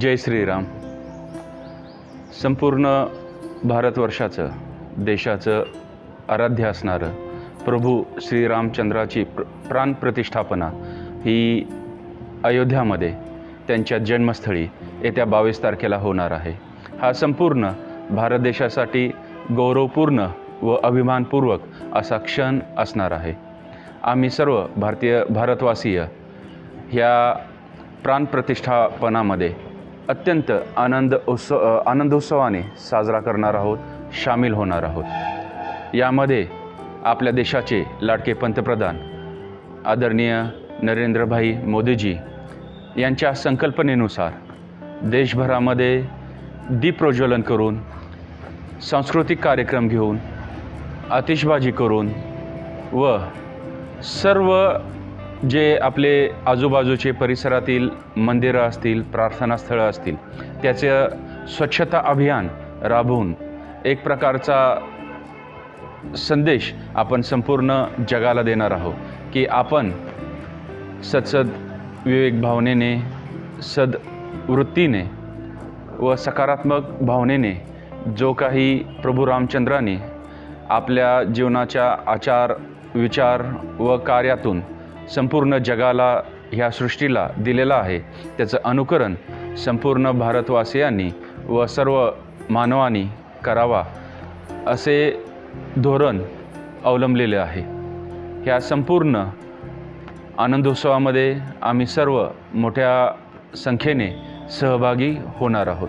जय श्रीराम. संपूर्ण भारतवर्षाचं देशाचं आराध्य असणारं प्रभू श्रीरामचंद्राची प्र प्राणप्रतिष्ठापना ही अयोध्यामध्ये त्यांच्या जन्मस्थळी येत्या बावीस तारखेला होणार आहे. हा संपूर्ण भारत देशासाठी गौरवपूर्ण व अभिमानपूर्वक असा क्षण असणार आहे. आम्ही सर्व भारतीय भारतवासीय ह्या प्राणप्रतिष्ठापनामध्ये अत्यंत आनंद उत्सव आनंदोत्सवाने साजरा करणार आहोत सामील होणार आहोत. यामध्ये आपल्या देशाचे लाडके पंतप्रधान आदरणीय नरेंद्रभाई मोदीजी यांच्या संकल्पनेनुसार देशभरामध्ये दीपप्रज्वलन करून सांस्कृतिक कार्यक्रम घेऊन आतिषबाजी करून व सर्व जे आपले आजूबाजूचे परिसरातील मंदिरं असतील प्रार्थनास्थळं असतील त्याचं स्वच्छता अभियान राबवून एक प्रकारचा संदेश आपण संपूर्ण जगाला देणार आहोत की आपण सत्सद विवेक भावनेने सद्वृत्तीने व सकारात्मक भावनेने जो काही प्रभू रामचंद्राने आपल्या जीवनाच्या आचार विचार व कार्यातून संपूर्ण जगाला ह्या सृष्टीला दिलेला आहे. त्याचं अनुकरण संपूर्ण भारतवासियांनी व सर्व मानवांनी करावा असे धोरण अवलंबलेले आहे. ह्या संपूर्ण आनंदोत्सवामध्ये आम्ही सर्व मोठ्या संख्येने सहभागी होणार आहोत.